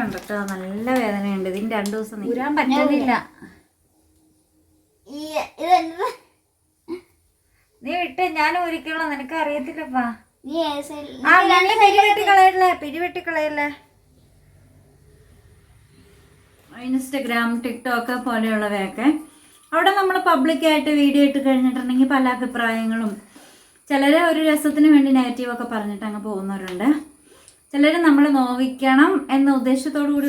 വേദനയുണ്ട് കേട്ടോ. നല്ല വേദനയുണ്ട്. ഇതിന് രണ്ടു ദിവസം ഊരാൻ പറ്റുന്നില്ല ഈ ഇതെന്ത്? നീ വിട്ട്. ഞാൻ ഊരിക്കണം നിനക്ക് അറിയത്തില്ലപ്പാ ആ നല്ല പിരിവെട്ടി കളയല്ലേ? പിരിവെട്ടി കളയല്ലേ? ഇൻസ്റ്റഗ്രാം ടിക്ടോക്ക് പോലെയുള്ളവയൊക്കെ. അവിടെ നമ്മൾ പബ്ലിക്കായിട്ട് വീഡിയോ ഇട്ട് കഴിഞ്ഞിട്ടുണ്ടെങ്കിൽ പല അഭിപ്രായങ്ങളും ചിലരെ ഒരു രസത്തിന് വേണ്ടി നെഗറ്റീവൊക്കെ പറഞ്ഞിട്ട് അങ്ങ് പോകുന്നവരുണ്ട്. ചിലർ നമ്മൾ നോവിക്കണം എന്ന ഉദ്ദേശത്തോടു കൂടി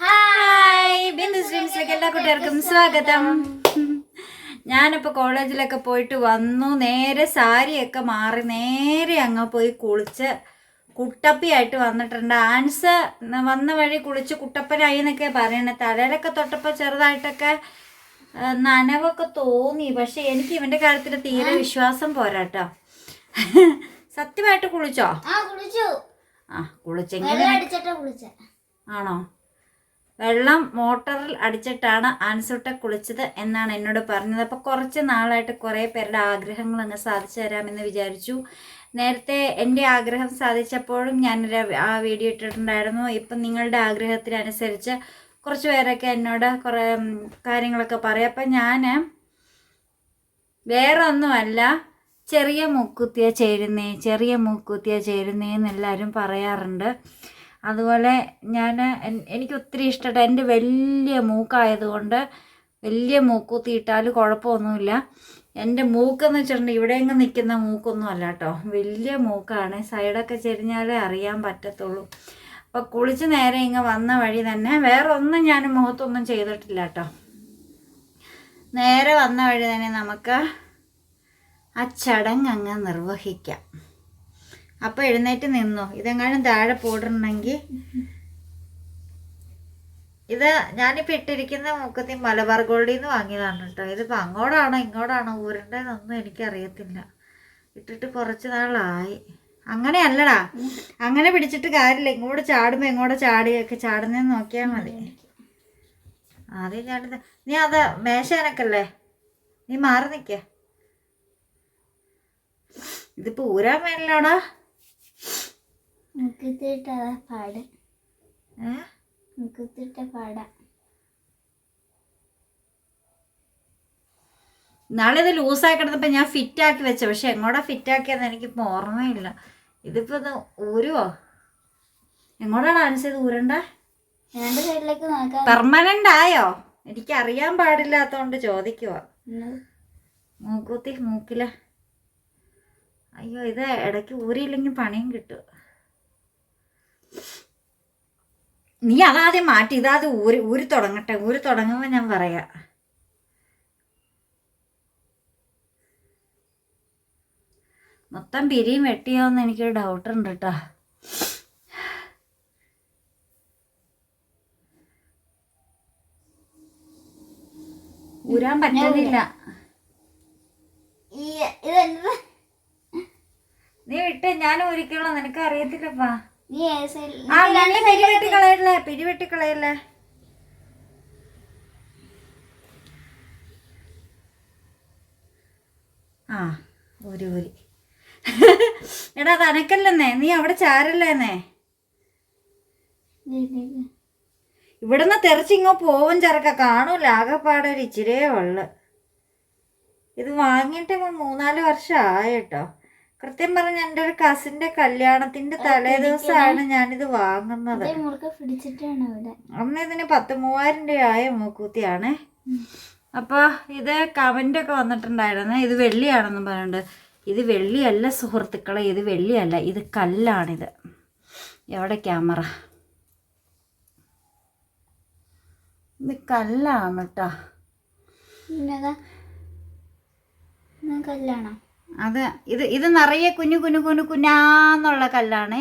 ഹായ് ബിന്ദു എല്ലാ കുട്ടികൾക്കും സ്വാഗതം. ഞാനിപ്പോൾ കോളേജിലൊക്കെ പോയിട്ട് വന്നു. നേരെ സാരിയൊക്കെ മാറി നേരെ അങ്ങ് പോയി കുളിച്ച് കുട്ടപ്പിയായിട്ട് വന്നിട്ടുണ്ട്. ആൻസ് വന്ന വഴി കുളിച്ച് കുട്ടപ്പനായി എന്നൊക്കെ പറയണേ. തലയിലൊക്കെ തൊട്ടപ്പോൾ ചെറുതായിട്ടൊക്കെ നനവൊക്കെ തോന്നി. പക്ഷെ എനിക്ക് ഇവന്റെ കാര്യത്തിൽ തീരെ വിശ്വാസം പോരാട്ടോ. സത്യമായിട്ട് കുളിച്ചോ? ആ കുളിച്ചോ. ആ കുളിച്ചെങ്കിൽ ആണോ? വെള്ളം മോട്ടറിൽ അടിച്ചിട്ടാണ് ആൻസുട്ട കുളിച്ചത് എന്നാണ് എന്നോട് പറഞ്ഞത്. അപ്പോൾ കുറച്ച് നാളായിട്ട് കുറേ പേരുടെ ആഗ്രഹങ്ങൾ അങ്ങ് സാധിച്ചു തരാമെന്ന് വിചാരിച്ചു. നേരത്തെ എന്റെ ആഗ്രഹം സാധിച്ചപ്പോഴും ഞാനൊരു ആ വീഡിയോ ഇട്ടിട്ടുണ്ടായിരുന്നു. ഇപ്പം നിങ്ങളുടെ ആഗ്രഹത്തിനനുസരിച്ച് കുറച്ച് പേരൊക്കെ എന്നോട് കുറേ കാര്യങ്ങളൊക്കെ പറയും. അപ്പം ഞാൻ വേറെ ഒന്നുമല്ല ചെറിയ മൂക്കുത്തിയ ചേരുന്നേ ചെറിയ മൂക്കുത്തിയ ചേരുന്നേ എന്നെല്ലാവരും പറയാറുണ്ട്. അതുപോലെ ഞാൻ എനിക്ക് ഒത്തിരി ഇഷ്ടപ്പെട്ട എന്റെ വലിയ മൂക്കായതുകൊണ്ട് വലിയ മൂക്കുത്തി ഇട്ടാൽ കുഴപ്പമൊന്നുമില്ല. എന്റെ മൂക്കെന്ന് വെച്ചിട്ടുണ്ടെങ്കിൽ ഇവിടെയെങ്കിലും നിൽക്കുന്ന മൂക്കൊന്നും അല്ല കേട്ടോ. വലിയ മൂക്കാണ്. സൈഡൊക്കെ ചെരിഞ്ഞാലേ അറിയാൻ പറ്റത്തുള്ളൂ. അപ്പോൾ കുളിച്ച് നേരെ ഇങ്ങ് വന്ന വഴി തന്നെ വേറെ ഒന്നും ഞാൻ മുഖത്തൊന്നും ചെയ്തിട്ടില്ല കേട്ടോ. നേരെ വന്ന വഴി തന്നെ നമുക്ക് ആ ചടങ്ങ് അങ്ങ് നിർവഹിക്കാം. അപ്പോൾ എഴുന്നേറ്റ് നിന്നു. ഇതെങ്ങാനും താഴെ പോയിട്ടുണ്ടെങ്കിൽ ഇത് ഞാനിപ്പോൾ ഇട്ടിരിക്കുന്ന മുക്കത്തി മലബാർ ഗോൾഡിൽ നിന്ന് വാങ്ങിയതാണ് കേട്ടോ. ഇതിപ്പോൾ അങ്ങോട്ടാണോ ഇങ്ങോട്ടാണോ ഊരണ്ടതെന്നൊന്നും എനിക്കറിയത്തില്ല. ഇട്ടിട്ട് കുറച്ച് നാളായി. അങ്ങനെ അങ്ങനെയല്ലടാ. അങ്ങനെ പിടിച്ചിട്ട് കാര്യമില്ല. ഇങ്ങോട്ട് ചാടുമ്പോൾ എങ്ങോട്ട് ചാടിയൊക്കെ ചാടുന്നതെന്ന് നോക്കിയാൽ മതി. ആദ്യം ചാടുന്ന നീ അത് മേശാനക്കല്ലേ? നീ മാറി നിൽക്ക ഇതിപ്പോൾ ഊരാൻ മേലോടാ പാട്. പാടാ. നാളെ ഇത് ലൂസായി കിടന്നപ്പോൾ ഞാൻ ഫിറ്റാക്കി വെച്ച. പക്ഷെ എങ്ങോട്ടാ ഫിറ്റാക്കിയെന്ന് എനിക്കിപ്പോൾ ഓർമ്മയില്ല. ഇതിപ്പോൾ ഇത് ഊരുവോ? എങ്ങോട്ടാണ് ചെയ്ത് ഊരണ്ട? രണ്ട് സൈഡിലേക്ക് നോക്കാം. പെർമനന്റ് ആയോ? എനിക്കറിയാൻ പാടില്ലാത്തതുകൊണ്ട് ചോദിക്കുക ചോദിക്കുവ മൂക്കൂത്തി മൂക്കില. അയ്യോ ഇത് ഇടയ്ക്ക് ഊരിയില്ലെങ്കിൽ പണിയും കിട്ടും. നീ അതാദ്യം മാറ്റി ഇതാദ്യം ഊരി ഊരി തുടങ്ങട്ടെ. ഊരി തുടങ്ങുമ്പോൾ ഞാൻ പറയാം. മൊത്തം പിരിയും വെട്ടിയോന്ന് എനിക്ക് ഡൗട്ട് ഉണ്ട് കേട്ടോ ഊരാൻ പറ്റുന്നില്ല. നീ വിട്ട് ഞാൻ ഊരിക്കണം നിനക്ക് അറിയത്തില്ലപ്പാ. ആ നല്ല പിരിവെട്ടി കളയല്ലേ പിരിവെട്ടി കളയല്ലേ ആ ഊരി ഊരി. എടാ അത് അനക്കല്ലെന്നേ. നീ അവിടെ ചാരല്ലേന്നേ? ഇവിടുന്ന് തെറിച്ചിങ്ങോ പോവും ചെറുക്ക കാണൂല ആകെപ്പാടെ ഒരു ഇച്ചിരേ ഉള്ളു. ഇത് വാങ്ങിയിട്ട് മൂന്നാൽ വർഷം ആയിട്ടോ കൃത്യം പറഞ്ഞ എന്റെ ഒരു കസിന്റെ കല്യാണത്തിന്റെ തലേ ദിവസമാണ് ഞാനിത് വാങ്ങുന്നത്. അന്ന് ഇതിന് പത്ത് മൂവായിരം രൂപയായ മൂക്കൂത്തിയാണ് അപ്പോൾ ഇത് കമന്റ് ഒക്കെ വന്നിട്ടുണ്ടായിരുന്നു ഇത് വെള്ളിയാണെന്ന് പറയുന്നുണ്ട് ഇത് വെള്ളിയല്ല സുഹൃത്തുക്കളെ ഇത് വെള്ളിയല്ല ഇത് കല്ലാണിത്. എവിടെ ക്യാമറ ഇത് കല്ലാണ് കേട്ടോ. കല്ലാണോ അത് ഇത് ഇത് നിറയെ കുഞ്ഞു കുഞ്ഞു കുഞ്ഞു കുഞ്ഞാന്നുള്ള കല്ലാണ്.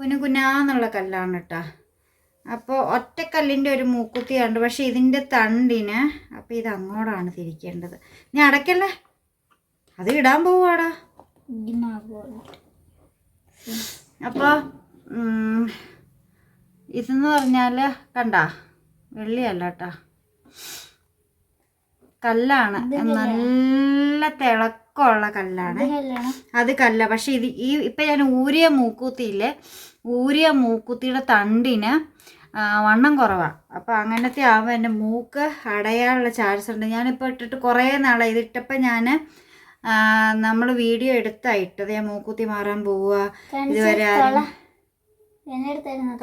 കുഞ്ഞു കുഞ്ഞാന്നുള്ള കല്ലാണ് കേട്ടോ അപ്പോൾ ഒറ്റക്കല്ലിന്റെ ഒരു മൂക്കുത്തിയുണ്ട് പക്ഷേ ഇതിന്റെ തണ്ടിന് അപ്പോൾ ഇത് അങ്ങോട്ടാണ് തിരിക്കേണ്ടത്. നീ അടയ്ക്കല്ലേ? അത് ഇടാൻ പോവാടാ. അപ്പോൾ ഇതെന്ന് പറഞ്ഞാൽ കണ്ട വെള്ളിയല്ല കേട്ടോ കല്ലാണ് നല്ല തിളക്കമുള്ള കല്ലാണ്. അത് കല്ല. പക്ഷെ ഇത് ഈ ഇപ്പം ഞാൻ ഊരിയ മൂക്കുത്തിയില്ലേ ഊരിയ മൂക്കുത്തിയുടെ തണ്ടിന് വണ്ണം കുറവാണ് അപ്പോൾ അങ്ങനത്തെ ആവുമ്പോൾ എന്റെ മൂക്ക് അടയാനുള്ള ചാൻസ് ഉണ്ട്. ഞാനിപ്പോൾ ഇട്ടിട്ട് കുറേ നാളായി. ഇതിട്ടപ്പോൾ ഞാൻ നമ്മൾ വീഡിയോ എടുത്താ ഇട്ടത്. ഞാൻ മൂക്കുത്തി മാറാൻ പോവുക ഇതുവരെ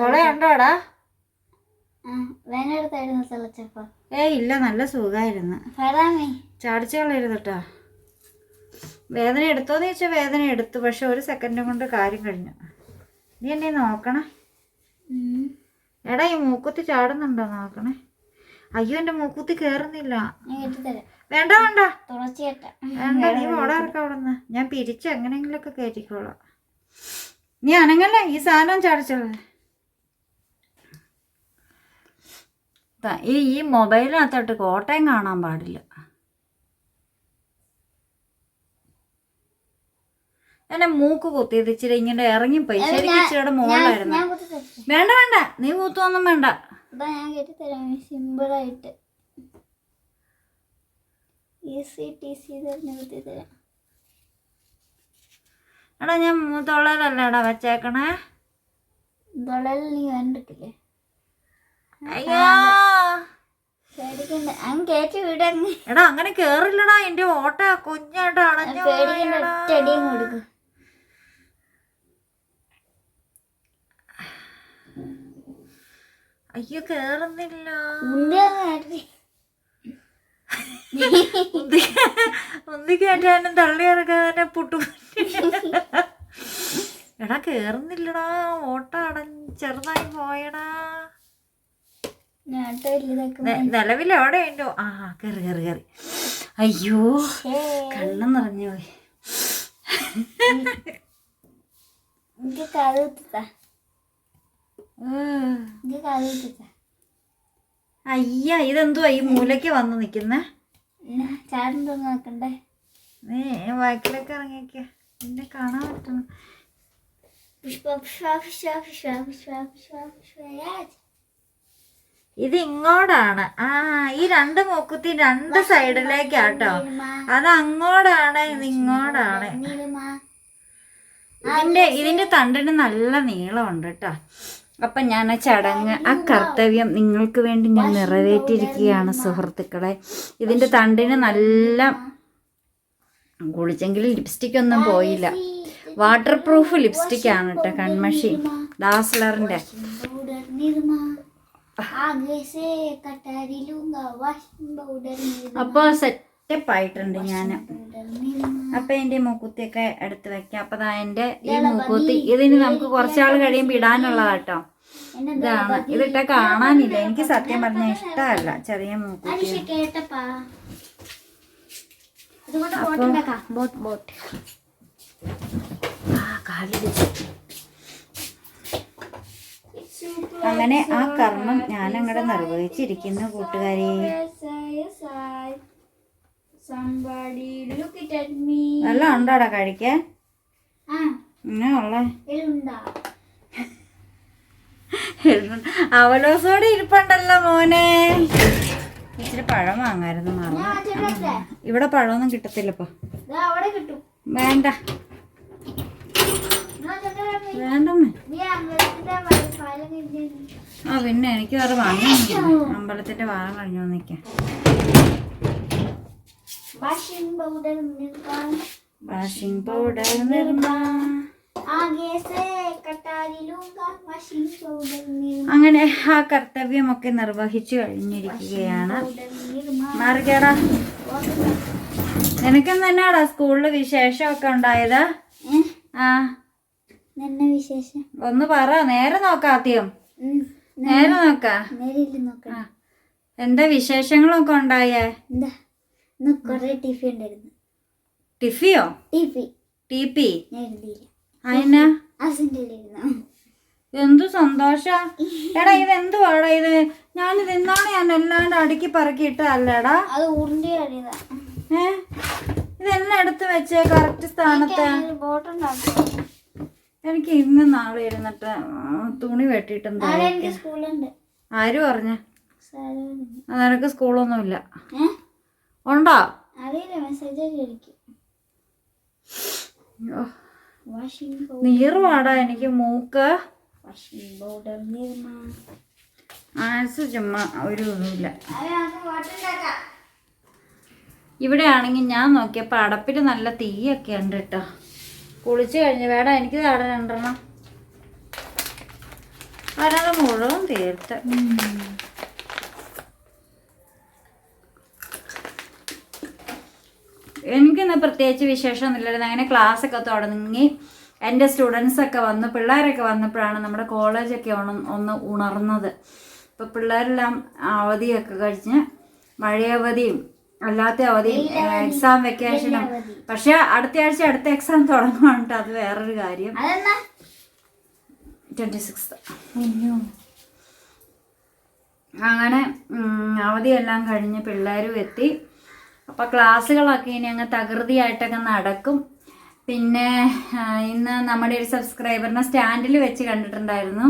തുളയുണ്ടോടാ ആ വേനെടുത്തായിരുന്നു തിളച്ചപ്പോ. ഏ ഇല്ല നല്ല സുഖമായിരുന്നു ചാടിച്ചു കളയരുതട്ടോ വേദന എടുത്തോന്ന് ചോദിച്ചാൽ വേദന എടുത്തു. പക്ഷെ ഒരു സെക്കൻഡും കൊണ്ട് കാര്യം കഴിഞ്ഞു. നീ എന്നെ നോക്കണേ. എടാ ഈ മൂക്കുത്തി ചാടുന്നുണ്ടോ? നോക്കണേ. അയ്യോ എന്റെ മൂക്കുത്തി കേറുന്നില്ല. വേണ്ട വേണ്ട. വേണ്ട നീ അവിടെ നിന്ന് ഞാൻ പിരിച്ച് എങ്ങനെയെങ്കിലുമൊക്കെ കയറ്റിക്കോളാം നീ അനങ്ങല്ലേ? ഈ സാധനം ചാടിച്ചോളെ. ഈ മൊബൈലിനകത്തോട്ട് കോട്ടയം കാണാൻ പാടില്ല. എന്നെ മൂക്ക് കുത്തിയത് ഇച്ചിരി ഇങ്ങനെ ഇറങ്ങിപ്പോയി ശരിക്കും ഇച്ചിരിയുടെ മുകളിലായിരുന്നു ഞാൻ വേണ്ട വേണ്ട. നീ കൂത്തൊന്നും വേണ്ട. ഞാൻ കെട്ടിത്തരാം. സിമ്പിളായിട്ട് ഈസി ടി സി തന്നെ കുത്തിത്തരാം. എടാ ഞാൻ തൊള്ളയിലല്ലേടാ വെച്ചേക്കണേ? തൊളൽ നീ കണ്ടിട്ടില്ലേ? അയ്യോ. എടാ അങ്ങനെ കേറില്ലടാ. എന്റെ ഓട്ട കുഞ്ഞായിട്ട് അടഞ്ഞു കൊടുക്കും. അയ്യോ കേറുന്നില്ല ഒന്നി കയറ്റാനും തള്ളി ഇറക്കാതെ പുട്ടു എടാ കേറുന്നില്ലടാ ഓട്ട അട ചെറുതായി പോയടാ നിലവിൽ എവിടെ ഉണ്ടോ ആ കയറി കയറി കയറി അയ്യോ കണ്ണം നിറഞ്ഞു പോയി എനിക്ക് കഥ കുത്തിത്താ ഏ. എനിക്ക് കഥ കുത്തിത്താ അയ്യ ഇതെന്തുവാ? ഈ മൂലയ്ക്ക് വന്ന് നിക്കുന്നേ ചാടുണ്ടോ നോക്കണ്ടേ നീ ബാക്കിലൊക്കെ ഇറങ്ങിയൊക്കെ. എന്നെ കാണാൻ പറ്റുന്നു ഇത് ഇങ്ങോട്ടാണ് ആ ഈ രണ്ട് മൂക്കുത്തി രണ്ട് സൈഡിലേക്കാട്ടോ. അത് അങ്ങോട്ടാണ് ഇത് ഇങ്ങോട്ടാണ് ഇതിന്റെ ഇതിന്റെ തണ്ടിന് നല്ല നീളമുണ്ട് കേട്ടോ. അപ്പം ഞാൻ ആ ചടങ്ങ് ആ കർത്തവ്യം നിങ്ങൾക്ക് വേണ്ടി ഞാൻ നിറവേറ്റിയിരിക്കുകയാണ് സുഹൃത്തുക്കളെ. ഇതിന്റെ തണ്ടിന് നല്ല കുളിച്ചെങ്കിൽ ലിപ്സ്റ്റിക് ഒന്നും പോയില്ല. വാട്ടർ പ്രൂഫ് ലിപ്സ്റ്റിക് ആണ് കേട്ടോ കൺമഷി. ഡാസ്ലറിന്റെ അപ്പോൾ സെറ്റ് സ്റ്റെപ്പായിട്ടുണ്ട് ഞാൻ അപ്പം എന്റെ മൂക്കുത്തിയൊക്കെ എടുത്ത് വെക്കാം. അപ്പൊ അതാ എന്റെ ഈ മൂക്കുത്തി ഇതിന് നമുക്ക് കുറച്ചാൾ കഴിയുമ്പോൾ ഇടാനുള്ളതാട്ടോ. ഇതാണ് ഇതിട്ട കാണാനില്ല. എനിക്ക് സത്യം പറഞ്ഞ ഇഷ്ടമല്ല ചെറിയ മൂക്കുത്തി. അങ്ങനെ ആ കർമ്മം ഞാനങ്ങടെ നിർവഹിച്ചിരിക്കുന്നു കൂട്ടുകാരി. Somebody look it at me. നല്ല ഉണ്ടോടാ കഴിക്കാൻ? അവലോസോടെ ഇരിപ്പുണ്ടല്ലോ മോനെ. ഇച്ചിരി പഴം വാങ്ങായിരുന്നു മറന്നു. ചെല്ലട്ടെ ഇവിടെ പഴമൊന്നും കിട്ടത്തില്ലപ്പോ. വേണ്ട. ഞാൻ ചെല്ലട്ടെ വേണ്ടമ്മേ നീ അമ്പലത്തിന്റെ വഴിപാലം കഴിഞ്ഞു ആ പിന്നെ എനിക്ക് വേറെ വാങ്ങി അമ്പലത്തിന്റെ വാഴ കഴിഞ്ഞു നിൽക്കാം washing powder Nirma washing powder Nirma आगे से कटारी लूंगा वॉशिंग पाउडर निर्मा അങ്ങനെ ആ കർത്തവ്യമൊക്കെ നിർവഹിച്ചു കഴിഞ്ഞിരിക്കുകയാണ്. മാറിക്കേടാ. നിനക്കും തന്നെയാടാ സ്കൂളിൽ വിശേഷമൊക്കെ ഉണ്ടായത്? ആ. വിശേഷം? ഒന്ന് പറ നേരെ നോക്കാത്യം നേരെ നോക്കാ. എന്താ വിശേഷങ്ങളൊക്കെ ഉണ്ടായേ? എന്താ? ഇന്ന് കുറെ ടി പി ഉണ്ടായിരുന്നു ടിഫിയോ? ടിഫി. ടി പി ഞാൻ എഴുതിയില്ല. അതിനാ അസിന്റെ ഇരുന്നു? എന്തു സന്തോഷ? എടാ ഇത് എന്തുവാടാ ഇത്? ഞാനിത് എന്നാണ് ഞാൻ എല്ലാണ്ട് അടുക്കി പറക്കി ഇട്ടല്ലേടാ അത് ഉരുണ്ടി അറിയതാ ഏ? ഇതെല്ലാം എടുത്ത് വെച്ചേ? കറക്റ്റ് സ്ഥാനത്ത്? എനിക്ക് ഇന്ന് നാളെ ഇരുന്നിട്ട് തുണി സ്കൂളുണ്ട്. ആര് പറഞ്ഞ. നിനക്ക് സ്കൂളൊന്നുമില്ല. ഉണ്ടോ? അറിയില്ല മെസ്സേജ് എനിക്ക് മൂക്ക്. ആൻസ് ചുമ്മാ ഒരു ഇതുമില്ല. ഇവിടെ ആണെങ്കിൽ ഞാൻ നോക്കിയപ്പോൾ അടപ്പിൽ നല്ല തീയൊക്കെ ഉണ്ട് കേട്ടോ കുളിച്ച് കഴിഞ്ഞ് വേടാ എനിക്ക് താടെ രണ്ടെണ്ണം. വരാതെ മുഴുവൻ തീർത്ത്. എനിക്കിന്ന് പ്രത്യേകിച്ച് വിശേഷമൊന്നുമില്ലായിരുന്നു. അങ്ങനെ ക്ലാസ് ഒക്കെ തുടങ്ങി. എന്റെ സ്റ്റുഡൻസ് ഒക്കെ വന്ന് പിള്ളേരൊക്കെ വന്നപ്പോഴാണ് നമ്മുടെ കോളേജൊക്കെ ഉണ ഒന്ന് ഉണർന്നത്. ഇപ്പോൾ പിള്ളേരെല്ലാം അവധിയൊക്കെ കഴിഞ്ഞ് മഴയവധിയും അല്ലാത്ത അവധിയും എക്സാം വെക്കേഷനും പക്ഷെ അടുത്ത ആഴ്ച അടുത്ത എക്സാം തുടങ്ങുന്നുണ്ട് അത് വേറൊരു കാര്യം. ട്വന്റി സിക്സ് അങ്ങനെ അവധിയെല്ലാം കഴിഞ്ഞ് പിള്ളേരും എത്തി. അപ്പോൾ ക്ലാസ്സുകളൊക്കെ ഇനി അങ്ങ് തകൃതിയായിട്ടൊക്കെ നടക്കും. പിന്നെ ഇന്ന് നമ്മുടെ ഒരു സബ്സ്ക്രൈബറിനെ സ്റ്റാൻഡിൽ വെച്ച് കണ്ടിട്ടുണ്ടായിരുന്നു.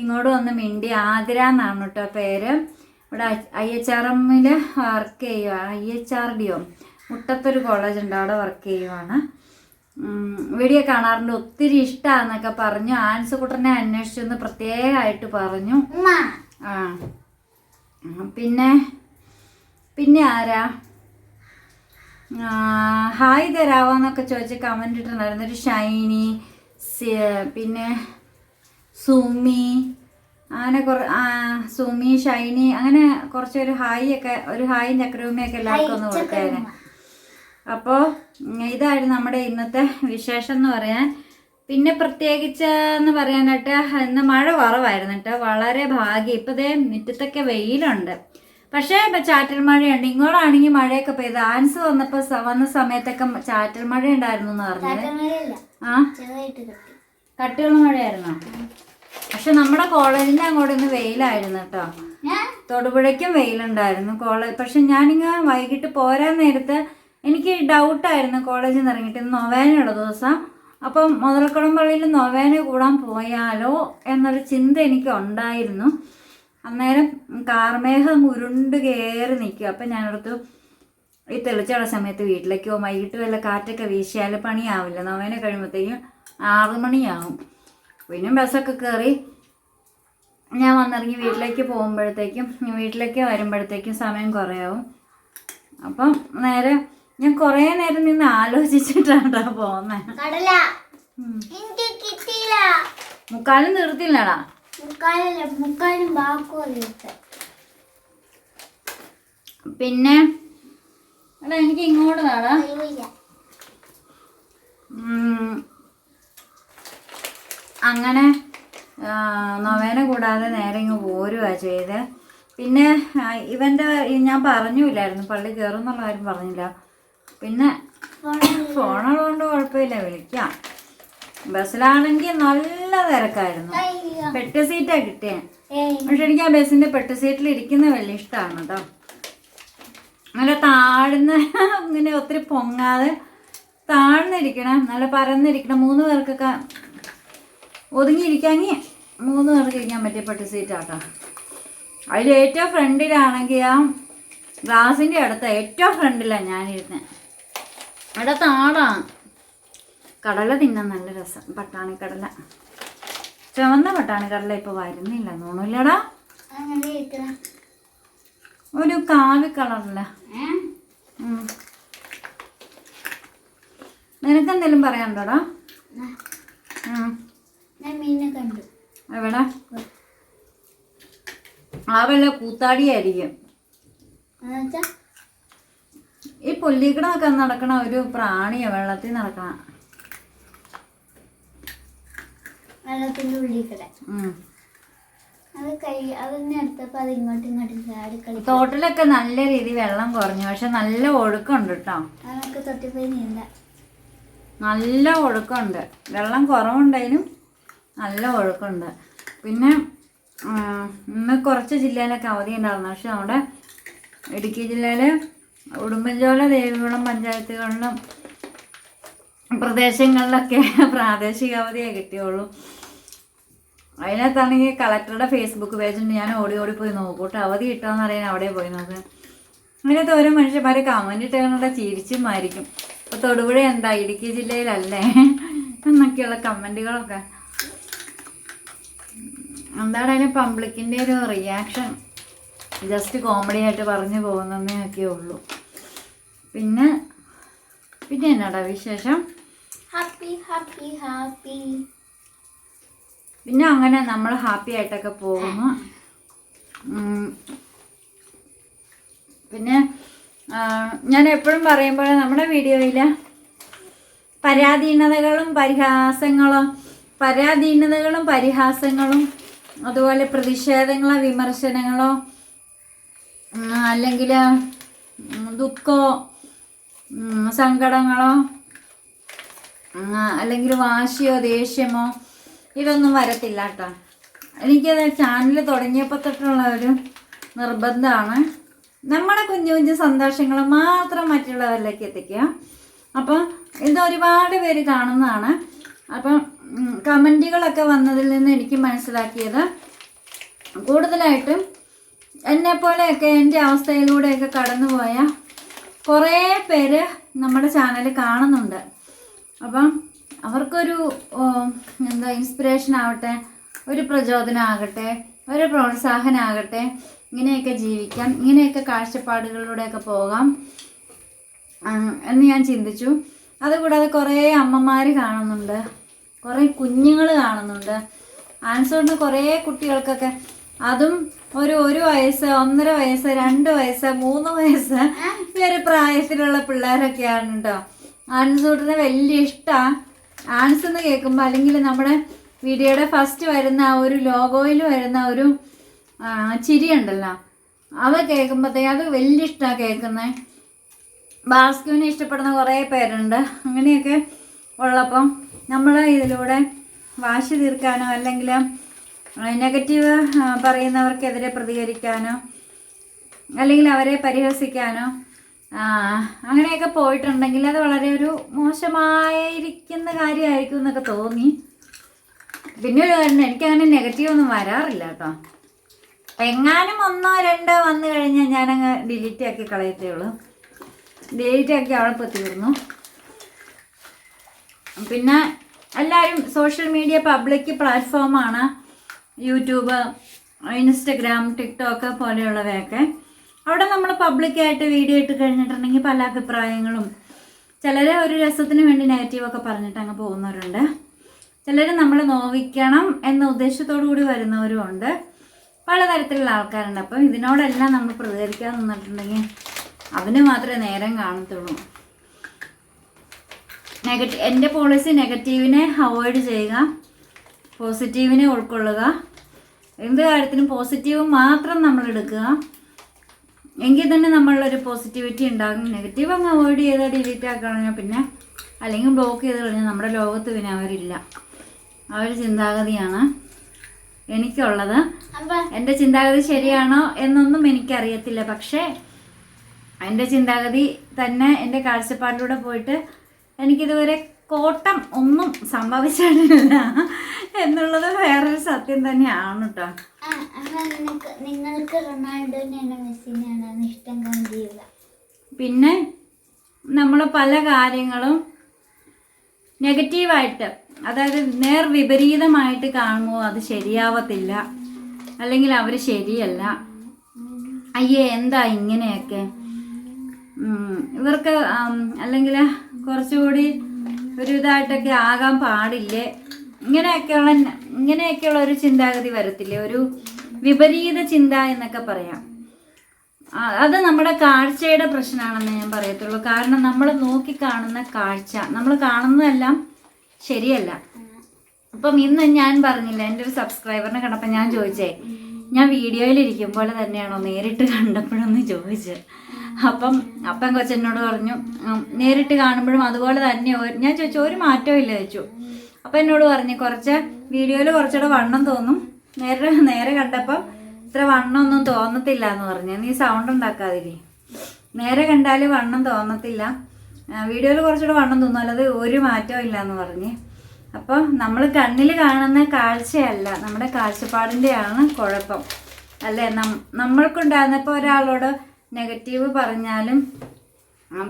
ഇങ്ങോട്ട് വന്ന് മിണ്ടി ആതിര എന്നാണ് കേട്ടോ പേര്. ഇവിടെ ഐ എച്ച് ആർ എമ്മിൽ വർക്ക് ചെയ്യുക I H R D O. മുട്ടത്തൊരു college ഉണ്ട് അവിടെ വർക്ക് ചെയ്യുവാണ്. വീഡിയോ കാണാറുണ്ട് ഒത്തിരി ഇഷ്ടമാണെന്നൊക്കെ പറഞ്ഞു. ആൻസ് കുട്ടനെ അന്വേഷിച്ചു എന്ന് പ്രത്യേകമായിട്ട് പറഞ്ഞു. ആ പിന്നെ പിന്നെ ആരാ? ഹായ് തരാവാന്നൊക്കെ ചോദിച്ച് കമന്റ് ഇട്ടിട്ടുണ്ടായിരുന്നു. ഒരു ഷൈനി പിന്നെ സുമി അങ്ങനെ കുറേ സുമി ഷൈനി അങ്ങനെ കുറച്ച് ഒരു ഹായ് ഒക്കെ ഒരു ഹായും ചക്രഭൂമിയൊക്കെ എല്ലാവർക്കും ഒന്ന് കൊടുത്തേനെ. അപ്പോൾ ഇതായിരുന്നു നമ്മുടെ ഇന്നത്തെ വിശേഷം എന്ന് പറയാൻ. പിന്നെ പ്രത്യേകിച്ച് എന്ന് പറയാനായിട്ട് ഇന്ന് മഴ കുറവായിരുന്നു കേട്ടോ. വളരെ ഭാഗ്യം. ഇപ്പം ദേ മുറ്റത്തൊക്കെ വെയിലുണ്ട്. പക്ഷേ ഇപ്പം ചാറ്റൽ മഴയുണ്ട്. ഇങ്ങോട്ടാണെങ്കിൽ മഴയൊക്കെ പെയ്ത്. ആൻസ് വന്നപ്പോ വന്ന സമയത്തൊക്കെ ചാറ്റൽ മഴ ഉണ്ടായിരുന്നു എന്ന് പറഞ്ഞത്. ആ? കട്ടിയുള്ള മഴയായിരുന്നോ? പക്ഷെ നമ്മുടെ കോളേജിന്റെ അങ്ങോട്ട് ഇന്ന് വെയിലായിരുന്നു കേട്ടോ. തൊടുപുഴയ്ക്കും വെയിലുണ്ടായിരുന്നു. കോളേജ് പക്ഷെ ഞാനിങ്ങനെ വൈകിട്ട് പോരാൻ നേരത്ത് എനിക്ക് ഡൗട്ടായിരുന്നു കോളേജിൽ നിന്ന് ഇറങ്ങിയിട്ട്. നൊവേനയുള്ള ദിവസം. അപ്പം മുതൽക്കുളം പള്ളിയിൽ നൊവേന കൂടാൻ പോയാലോ എന്നൊരു ചിന്ത എനിക്ക് ഉണ്ടായിരുന്നു അന്നേരം കാർമേഘം ഉരുണ്ട് കയറി നിൽക്കും അപ്പം ഞാനോർത്തു ഈ തെളിച്ചുള്ള സമയത്ത് വീട്ടിലേക്ക് വൈകിട്ട് വല്ല കാറ്റൊക്കെ വീശിയാൽ പണിയാവില്ല. നോവേനെ കഴിയുമ്പോഴത്തേക്കും ആറ് മണിയാവും. പിന്നെ ബസ്സൊക്കെ കയറി ഞാൻ വന്നിറങ്ങി വീട്ടിലേക്ക് പോകുമ്പോഴത്തേക്കും വീട്ടിലേക്ക് വരുമ്പോഴത്തേക്കും സമയം കുറയാവും. അപ്പം നേരെ ഞാൻ കുറേ നേരം നിന്ന് ആലോചിച്ചിട്ടാണ് പോകുന്നത്. മുക്കാലും നിർത്തില്ലടാ മുക്കാലല്ല മുക്കാലും ബാക്കും അറിയത്തെ പിന്നെ? എടാ എനിക്ക് ഇങ്ങോട്ട് നാടാ. അങ്ങനെ നൊവേന കൂടാതെ നേരെ ഇങ്ങ് പോരുക ചെയ്ത്. പിന്നെ ഇവന്റെ ഇവന്റെ ഞാൻ പറഞ്ഞില്ലായിരുന്നു. പള്ളി കയറും എന്നുള്ള കാര്യം പറഞ്ഞില്ല. പിന്നെ ഫോണുള്ളതുകൊണ്ട് കുഴപ്പമില്ല. വിളിക്കാം. ബസ്സിലാണെങ്കിൽ നല്ല തിരക്കായിരുന്നു. പെട്ട് സീറ്റാ കിട്ടിയ. പക്ഷെ എനിക്ക് ആ ബസ്സിന്റെ പെട്ട് സീറ്റിൽ ഇരിക്കുന്നത് വലിയ ഇഷ്ടമാണ് കേട്ടോ നല്ല താഴ്ന്ന ഇങ്ങനെ ഒത്തിരി പൊങ്ങാതെ താഴ്ന്നിരിക്കണം നല്ല പരന്നിരിക്കണം. മൂന്ന് പേർക്കൊക്കെ ഒതുങ്ങിയിരിക്കാമെങ്കിൽ മൂന്ന് പേർക്ക് ഇരിക്കാൻ പറ്റിയ പെട്ട് സീറ്റാട്ടോ അതിൽ ഏറ്റവും ഫ്രണ്ടിലാണെങ്കിൽ ആ ഗ്ലാസിന്റെ അടുത്ത ഏറ്റവും ഫ്രണ്ടിലാണ് ഞാനിരുന്നത് അവിടെ താടാണ് കടല തിന്നാൻ നല്ല രസം പട്ടാണി കടല ചുവന്ന പട്ടാണി കടല ഇപ്പൊ വരുന്നില്ല. തോന്നില്ലടാ ഒരു കാവി കളറില്ല? നിനക്ക് എന്തെങ്കിലും കണ്ടു എവിടെ? ആ വെള്ള കൂത്താടിയായിരിക്കും. ഈ പുല്ലിക്കണമൊക്കെ നടക്കണ ഒരു പ്രാണിയാ വെള്ളത്തിൽ നടക്കണ. വെള്ളത്തിന്റെ ഉള്ളിൽ അത് കൈ അത് കൈ അതിനെ എടുത്തപ്പോ അത് ഇങ്ങോട്ടും ഇങ്ങോട്ടും ചാടി കളി തോട്ടിലൊക്കെ നല്ല രീതി വെള്ളം കുറഞ്ഞു. പക്ഷെ നല്ല ഒഴുക്കുണ്ട് കേട്ടോ. അതൊക്കെ തൊട്ടിപ്പോയി നീന്ത. നല്ല ഒഴുക്കുണ്ട്. വെള്ളം കുറവുണ്ടെങ്കിലും നല്ല ഒഴുക്കുണ്ട്. പിന്നെ ഇന്ന് കുറച്ച് ജില്ലയിലൊക്കെ അവധി ഉണ്ടായിരുന്നു. പക്ഷെ നമ്മുടെ ഇടുക്കി ജില്ലയിൽ ഉടുമ്പൻചോല ദേവികുളം പഞ്ചായത്തുകളിലും പ്രദേശങ്ങളിലൊക്കെ പ്രാദേശിക അവധിയേ കിട്ടിയുള്ളൂ. അതിനകത്താണെങ്കിൽ കളക്ടറുടെ ഫേസ്ബുക്ക് പേജുണ്ട് ഞാൻ ഓടി ഓടി പോയി നോക്കൂട്ട് അവധി കിട്ടുമെന്ന് അറിയാൻ അവിടെ പോയി നോക്ക്. അങ്ങനത്തെ ഓരോ മനുഷ്യന്മാർ കമന്റ് ഇട്ടുകൊണ്ട് ചിരിച്ചും ചിരിച്ചുമായിരിക്കും ഇപ്പൊ തൊടുപുഴ എന്താ? ഇടുക്കി ജില്ലയിലല്ലേ? എന്നൊക്കെയുള്ള കമന്റുകളൊക്കെ അതിന് പബ്ലിക്കിന്റെ ഒരു റിയാക്ഷൻ ജസ്റ്റ് കോമഡി ആയിട്ട് പറഞ്ഞു പോകുന്നതെന്നൊക്കെ ഉള്ളൂ പിന്നെ പിന്നെ എന്നാടാ വിശേഷം? ഹാപ്പി ഹാപ്പി ഹാപ്പി പിന്നെ അങ്ങനെ നമ്മൾ ഹാപ്പി ആയിട്ടൊക്കെ പോകുന്നു. പിന്നെ ഞാൻ എപ്പോഴും പറയുമ്പോൾ നമ്മുടെ വീഡിയോയിൽ പരാധീനതകളും പരിഹാസങ്ങളും പരാധീനതകളും പരിഹാസങ്ങളും അതുപോലെ പ്രതിഷേധങ്ങളോ വിമർശനങ്ങളോ അല്ലെങ്കിൽ ദുഃഖമോ സങ്കടങ്ങളോ അല്ലെങ്കിൽ വാശിയോ ദേഷ്യമോ ഇതൊന്നും വരത്തില്ല കേട്ടോ. എനിക്കത് ചാനൽ തുടങ്ങിയപ്പോൾ തൊട്ടുള്ള ഒരു നിർബന്ധമാണ്. നമ്മുടെ കുഞ്ഞു കുഞ്ഞു സന്തോഷങ്ങൾ മാത്രം മറ്റുള്ളവരിലേക്ക് എത്തിക്കുക. അപ്പം ഇത് ഒരുപാട് പേര് കാണുന്നതാണ്. അപ്പം കമന്റുകളൊക്കെ വന്നതിൽ നിന്ന് എനിക്ക് മനസ്സിലാക്കിയത് കൂടുതലായിട്ടും എന്നെപ്പോലെയൊക്കെ എന്റെ അവസ്ഥയിലൂടെയൊക്കെ കടന്നുപോയ കുറേ പേര് നമ്മുടെ ചാനൽ കാണുന്നുണ്ട്. അപ്പം അവർക്കൊരു എന്താ ഇൻസ്പിറേഷൻ ആവട്ടെ ഒരു പ്രചോദനമാകട്ടെ ഒരു പ്രോത്സാഹനമാകട്ടെ ഇങ്ങനെയൊക്കെ ജീവിക്കാം ഇങ്ങനെയൊക്കെ കാഴ്ചപ്പാടുകളിലൂടെയൊക്കെ പോകാം എന്ന് ഞാൻ ചിന്തിച്ചു. അതുകൂടാതെ കുറേ അമ്മമാർ കാണുന്നുണ്ട് കുറേ കുഞ്ഞുങ്ങൾ കാണുന്നുണ്ട്. ആൻസോണിന് കുറേ കുട്ടികൾക്കൊക്കെ അതും ഒരു ഒരു വയസ്സ് ഒന്നര വയസ്സ് രണ്ട് വയസ്സ് മൂന്ന് വയസ്സ് വേറെ പ്രായത്തിലുള്ള പിള്ളേരൊക്കെയാണ് കേട്ടോ ആൻസൂട്ടിന് വലിയ ഇഷ്ടമാണ് ആൻസ് എന്ന് കേൾക്കുമ്പോൾ അല്ലെങ്കിൽ നമ്മുടെ വീഡിയോയുടെ ഫസ്റ്റ് വരുന്ന ആ ഒരു ലോഗോയിൽ വരുന്ന ഒരു ചിരി ചിരിയുണ്ടല്ലോ അത് കേൾക്കുമ്പോഴത്തേക്ക് അത് വലിയ ഇഷ്ടമാണ് കേൾക്കുന്നത് ബാസ്കുവിനെ ഇഷ്ടപ്പെടുന്ന കുറേ പേരുണ്ട്. അങ്ങനെയൊക്കെ ഉള്ളപ്പം നമ്മൾ ഇതിലൂടെ വാശി തീർക്കാനോ അല്ലെങ്കിൽ നെഗറ്റീവ് പറയുന്നവർക്കെതിരെ പ്രതികരിക്കാനോ അല്ലെങ്കിൽ അവരെ പരിഹസിക്കാനോ അങ്ങനെയൊക്കെ പോയിട്ടുണ്ടെങ്കിൽ അത് വളരെ ഒരു മോശമായിരിക്കുന്ന കാര്യമായിരിക്കും എന്നൊക്കെ തോന്നി. പിന്നെ ഒരു കാരണം എനിക്കങ്ങനെ നെഗറ്റീവ് ഒന്നും വരാറില്ല കേട്ടോ. എങ്ങാനും ഒന്നോ രണ്ടോ വന്നു കഴിഞ്ഞാൽ ഞാനങ്ങ് ഡിലീറ്റ് ആക്കി കളയത്തേ ഉള്ളൂ. ഡിലീറ്റ് ആക്കി അവിടെ തീർന്നു പിന്നെ എല്ലാവരും സോഷ്യൽ മീഡിയ പബ്ലിക് പ്ലാറ്റ്ഫോമാണ് യൂട്യൂബ് ഇൻസ്റ്റഗ്രാം ടിക്ടോക്ക് പോലെയുള്ളവയൊക്കെ. അവിടെ നമ്മൾ പബ്ലിക്കായിട്ട് വീഡിയോ ഇട്ട് കഴിഞ്ഞിട്ടുണ്ടെങ്കിൽ പല അഭിപ്രായങ്ങളും ചിലർ ഒരു രസത്തിന് വേണ്ടി നെഗറ്റീവൊക്കെ പറഞ്ഞിട്ട് അങ്ങ് പോകുന്നവരുണ്ട്. ചിലർ നമ്മൾ നോവിക്കണം എന്ന ഉദ്ദേശത്തോടു കൂടി വരുന്നവരും ഉണ്ട്. പലതരത്തിലുള്ള ആൾക്കാരുണ്ട്. അപ്പം ഇതിനോടെല്ലാം നമ്മൾ പ്രതികരിക്കാൻ നിന്നിട്ടുണ്ടെങ്കിൽ അതിന് മാത്രമേ നേരം കാണത്തുള്ളൂ. നെഗറ്റീവ് എന്റെ പോളിസി നെഗറ്റീവിനെ അവോയ്ഡ് ചെയ്യുക. പോസിറ്റീവിനെ ഉൾക്കൊള്ളുക. എന്ത് കാര്യത്തിനും പോസിറ്റീവ് മാത്രം നമ്മൾ എടുക്കുക. എങ്കിൽ തന്നെ നമ്മളൊരു പോസിറ്റിവിറ്റി ഉണ്ടാകും നെഗറ്റീവ് അങ്ങ് അവോയ്ഡ് ചെയ്താൽ ഡിലീറ്റ് ആക്കുകയാണെങ്കിൽ പിന്നെ അല്ലെങ്കിൽ ബ്ലോക്ക് ചെയ്ത് കഴിഞ്ഞാൽ നമ്മുടെ ലോകത്ത് പിന്നെ അവരില്ല. ആ ഒരു ചിന്താഗതിയാണ് എനിക്കുള്ളത്. എന്റെ ചിന്താഗതി ശരിയാണോ എന്നൊന്നും എനിക്കറിയത്തില്ല. പക്ഷേ എന്റെ ചിന്താഗതി തന്നെ എന്റെ കാഴ്ചപ്പാടിലൂടെ പോയിട്ട് എനിക്കിതുവരെ കോട്ടം ഒന്നും സംഭവിച്ചിട്ടില്ല എന്നുള്ളത് വേറൊരു സത്യം തന്നെയാണ് കേട്ടോ നിങ്ങൾക്ക് റൊണാൾഡോനെയാണോ മെസ്സിനെയാണോ ഇഷ്ടം ചെയ്യുക പിന്നെ നമ്മൾ പല കാര്യങ്ങളും നെഗറ്റീവായിട്ട് അതായത് നേർ വിപരീതമായിട്ട് കാണുമ്പോൾ അത് ശരിയാവത്തില്ല. അല്ലെങ്കിൽ അവർ ശരിയല്ല. അയ്യേ എന്താ ഇങ്ങനെയൊക്കെ? ഇവർക്ക് അല്ലെങ്കിൽ കുറച്ചുകൂടി ഒരു ഇതായിട്ടൊക്കെ ആകാൻ പാടില്ലേ? ഇങ്ങനെയൊക്കെയുള്ള ഇങ്ങനെയൊക്കെയുള്ള ഒരു ചിന്താഗതി വരത്തില്ലേ? ഒരു വിപരീത ചിന്ത എന്നൊക്കെ പറയാം. അത് നമ്മുടെ കാഴ്ചയുടെ പ്രശ്നമാണെന്ന് ഞാൻ പറയത്തുള്ളൂ. കാരണം നമ്മൾ നോക്കി കാണുന്ന കാഴ്ച നമ്മൾ കാണുന്നതെല്ലാം ശരിയല്ല. അപ്പം ഇന്ന് ഞാൻ പറഞ്ഞില്ല എന്റെ ഒരു സബ്സ്ക്രൈബറിനെ കണ്ടപ്പോൾ ഞാൻ ചോദിച്ചേ ഞാൻ വീഡിയോയിൽ പോലെ തന്നെയാണോ നേരിട്ട് കണ്ടപ്പോഴൊന്ന് ചോദിച്ചു. അപ്പം അപ്പം കൊച്ചെന്നോട് പറഞ്ഞു "ഉം, നേരിട്ട് കാണുമ്പോഴും അതുപോലെ തന്നെ ഞാൻ ചോദിച്ചു ഒരു മാറ്റവും ഇല്ല ചോദിച്ചു. അപ്പം എന്നോട് പറഞ്ഞു കുറച്ച് വീഡിയോയിൽ കുറച്ചുകൂടെ വണ്ണം തോന്നും. നേരെ നേരെ കണ്ടപ്പം ഇത്ര വണ്ണമൊന്നും തോന്നത്തില്ല എന്ന് പറഞ്ഞു. നീ സൗണ്ട് ഉണ്ടാക്കാതിരി. നേരെ കണ്ടാൽ വണ്ണം തോന്നത്തില്ല. വീഡിയോയിൽ കുറച്ചുകൂടെ വണ്ണം തോന്നും അല്ലാതെ ഒരു മാറ്റവും ഇല്ല എന്ന് പറഞ്ഞ്. അപ്പോൾ നമ്മൾ കണ്ണിൽ കാണുന്ന കാഴ്ചയല്ല നമ്മുടെ കാഴ്ചപ്പാടിന്റെയാണ് കുഴപ്പം. അല്ലേ? നം നമ്മൾക്കുണ്ടാകുന്ന ഒരാളോട് നെഗറ്റീവ് പറഞ്ഞാലും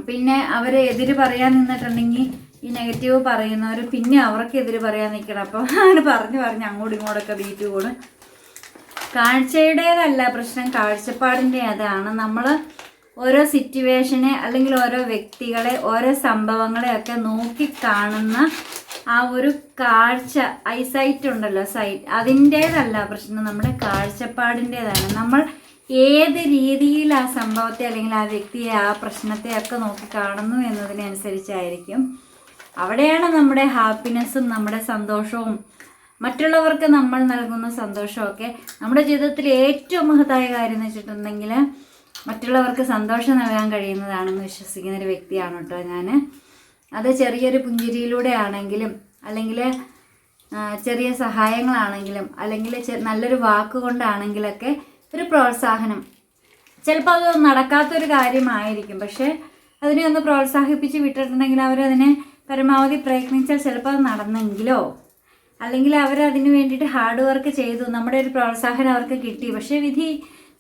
പിന്നെ അവരെ എതിര് പറയാൻ നിന്നിട്ടുണ്ടെങ്കിൽ ഈ നെഗറ്റീവ് പറയുന്നവർ പിന്നെ അവർക്ക് എതിര് പറയാൻ നിൽക്കണം അപ്പം അങ്ങനെ പറഞ്ഞു പറഞ്ഞ് അങ്ങോട്ടും ഇങ്ങോട്ടൊക്കെ ബീറ്റ് കൂടും കാഴ്ചയുടേതല്ല പ്രശ്നം കാഴ്ചപ്പാടിന്റെ അതാണ്. നമ്മൾ ഓരോ സിറ്റുവേഷനെ അല്ലെങ്കിൽ ഓരോ വ്യക്തികളെ ഓരോ സംഭവങ്ങളെ ഒക്കെ നോക്കി കാണുന്ന ആ ഒരു കാഴ്ച ഐസൈറ്റ് ഉണ്ടല്ലോ സൈറ്റ് അതിന്റേതല്ല പ്രശ്നം. നമ്മുടെ കാഴ്ചപ്പാടിന്റേതാണ്. നമ്മൾ ഏത് രീതിയിൽ ആ സംഭവത്തെ അല്ലെങ്കിൽ ആ വ്യക്തിയെ ആ പ്രശ്നത്തെ ഒക്കെ നോക്കി കാണുന്നു എന്നതിനനുസരിച്ചായിരിക്കും. അവിടെയാണ് നമ്മുടെ ഹാപ്പിനെസ്സും നമ്മുടെ സന്തോഷവും മറ്റുള്ളവർക്ക് നമ്മൾ നൽകുന്ന സന്തോഷമൊക്കെ. നമ്മുടെ ജീവിതത്തിൽ ഏറ്റവും മഹത്തായ കാര്യം എന്ന് വെച്ചിട്ടുണ്ടെങ്കിൽ മറ്റുള്ളവർക്ക് സന്തോഷം നൽകാൻ കഴിയുന്നതാണെന്ന് വിശ്വസിക്കുന്ന ഒരു വ്യക്തിയാണ് കേട്ടോ ഞാൻ അത് ചെറിയൊരു പുഞ്ചിരിയിലൂടെ ആണെങ്കിലും അല്ലെങ്കിൽ ചെറിയ സഹായങ്ങളാണെങ്കിലും അല്ലെങ്കിൽ നല്ലൊരു വാക്കുകൊണ്ടാണെങ്കിലൊക്കെ ഒരു പ്രോത്സാഹനം. ചിലപ്പോൾ അത് നടക്കാത്തൊരു കാര്യമായിരിക്കും. പക്ഷേ അതിനെ ഒന്ന് പ്രോത്സാഹിപ്പിച്ച് വിട്ടിട്ടുണ്ടെങ്കിൽ അവരതിനെ പരമാവധി പ്രയത്നിച്ചാൽ ചിലപ്പോൾ അത് നടന്നെങ്കിലോ? അല്ലെങ്കിൽ അവരതിന് വേണ്ടിയിട്ട് ഹാർഡ് വർക്ക് ചെയ്തു നമ്മുടെ ഒരു പ്രോത്സാഹനം അവർക്ക് കിട്ടി. പക്ഷേ വിധി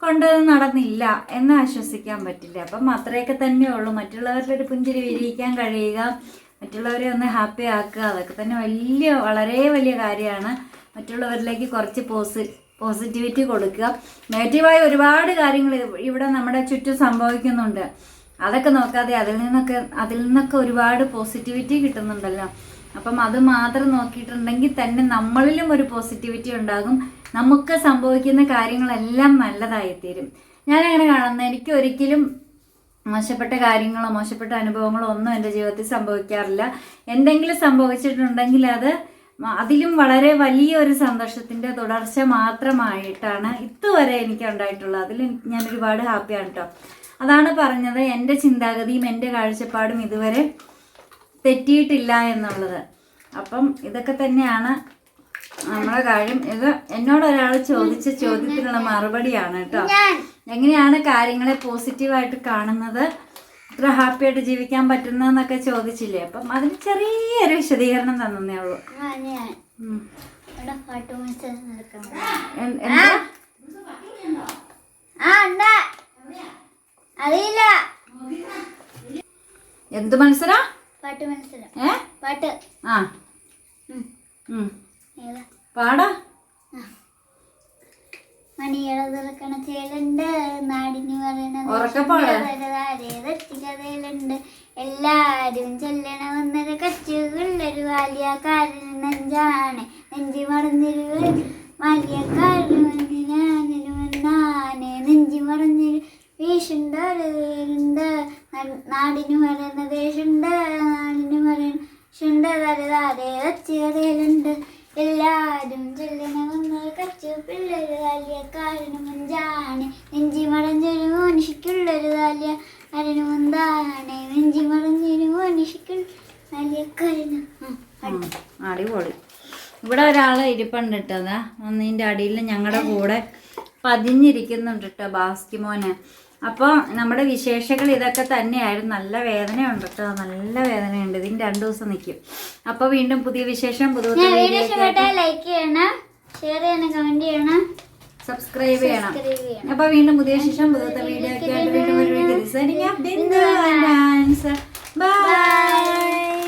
കൊണ്ടത് നടന്നില്ല എന്ന് ആശ്വസിക്കാൻ പറ്റില്ല. അപ്പം അത്രയൊക്കെ തന്നെ ഉള്ളൂ. മറ്റുള്ളവരുടെ ഒരു പുഞ്ചിരി വിരിയിക്കാൻ കഴിയുക മറ്റുള്ളവരെ ഒന്ന് ഹാപ്പി ആക്കുക അതൊക്കെ തന്നെ വലിയ വളരെ വലിയ കാര്യമാണ്. മറ്റുള്ളവരിലേക്ക് കുറച്ച് പോസി പോസിറ്റിവിറ്റി കൊടുക്കുക. നെഗറ്റീവായ ഒരുപാട് കാര്യങ്ങൾ ഇവിടെ നമ്മുടെ ചുറ്റും സംഭവിക്കുന്നുണ്ട്. അതൊക്കെ നോക്കാതെ അതിൽ നിന്നൊക്കെ അതിൽ നിന്നൊക്കെ ഒരുപാട് പോസിറ്റിവിറ്റി കിട്ടുന്നുണ്ടല്ലോ. അപ്പം അത് മാത്രം നോക്കിയിട്ടുണ്ടെങ്കിൽ തന്നെ നമ്മളിലും ഒരു പോസിറ്റിവിറ്റി ഉണ്ടാകും. നമുക്ക് സംഭവിക്കുന്ന കാര്യങ്ങളെല്ലാം നല്ലതായി തീരും ഞാൻ അങ്ങനെ കാണുന്നത് എനിക്ക് ഒരിക്കലും മോശപ്പെട്ട കാര്യങ്ങളോ മോശപ്പെട്ട അനുഭവങ്ങളോ ഒന്നും എന്റെ ജീവിതത്തിൽ സംഭവിക്കാറില്ല. എന്തെങ്കിലും സംഭവിച്ചിട്ടുണ്ടെങ്കിൽ അത് അതിലും വളരെ വലിയ ഒരു സന്തോഷത്തിന്റെ തുടർച്ച മാത്രമായിട്ടാണ് ഇതുവരെ എനിക്ക് ഉണ്ടായിട്ടുള്ളത്. അതിൽ ഞാൻ ഒരുപാട് ഹാപ്പിയാണ് കേട്ടോ അതാണ് പറഞ്ഞത് എന്റെ ചിന്താഗതിയും എന്റെ കാഴ്ചപ്പാടും ഇതുവരെ തെറ്റിയിട്ടില്ല എന്നുള്ളത്. അപ്പം ഇതൊക്കെ തന്നെയാണ് നമ്മുടെ കാര്യം. ഇത് എന്നോട് ഒരാൾ ചോദിച്ച ചോദ്യത്തിനുള്ള മറുപടിയാണ് കേട്ടോ എങ്ങനെയാണ് കാര്യങ്ങളെ പോസിറ്റീവായിട്ട് കാണുന്നത്? ഇത്ര ഹാപ്പിയായിട്ട് ജീവിക്കാൻ പറ്റുന്നതെന്നൊക്കെ ചോദിച്ചില്ലേ? അപ്പം അതിന് ചെറിയൊരു വിശദീകരണം തന്നേ ഉള്ളൂ. അറിയില്ല. എന്ത് മത്സരം? പാട്ട് മത്സരം. ഏ? പാട്ട്. ആ. പാടാ. തുറക്കണ ചേലുണ്ട് നാടിന് പറയണത് ഉറക്കെ ചെല്ലണ വന്നത് എല്ലാരും ചൊല്ലണമെന്നൊരു കച്ചുള്ളൊരു വാലിയക്കാരൻ നെഞ്ചാണ്. നെഞ്ചി മറന്നിരു വാലിയക്കാരൻ വന്നാനെ നെഞ്ചി മറന്നിരു വീശുണ്ട് നാടിന് പറയുന്ന ദേശുണ്ട് നാടിന് പറയുന്ന ഷുണ്ട് തരുതാരെ കച്ചു കഥയിലുണ്ട് എല്ലാരും ചൊല്ലണമെന്ന് കച്ചു പിള്ളൊരു കാരണം മുഞ്ചാണ്. നെഞ്ചി മറഞ്ഞൊരു മനുഷ്യക്കുള്ളൊരു ബാല്യ കാരണം മുന്താണ്. നെഞ്ചി മറഞ്ഞൊരു മനുഷ്യക്കുള്ള. അടിപൊളി. ഇവിടെ ഒരാൾ ഇരിപ്പുണ്ട് കേട്ടോ ഒന്നിന്റെ അടിയിൽ ഞങ്ങളുടെ കൂടെ പതിഞ്ഞിരിക്കുന്നുണ്ട് കേട്ടോ ബാസ്കിമോന് അപ്പോൾ നമ്മുടെ വിശേഷങ്ങൾ ഇതൊക്കെ തന്നെയായിരുന്നു. നല്ല വേദനയുണ്ട് കേട്ടോ നല്ല വേദനയുണ്ട്. ഇതിന് രണ്ടു ദിവസം നിൽക്കും അപ്പോൾ വീണ്ടും പുതിയ വിശേഷം പുതിയ ലൈക്ക് ചെയ്യണം. ഷെയർ ചെയ്യണം. കമന്റ് ചെയ്യണം. സബ്സ്ക്രൈബ് ചെയ്യണം. അപ്പോൾ വീണ്ടും പുതിയ ശേഷം പുതിയ വീഡിയോ ഒക്കെ ആയിട്ട് വീണ്ടും ഒരു ബൈ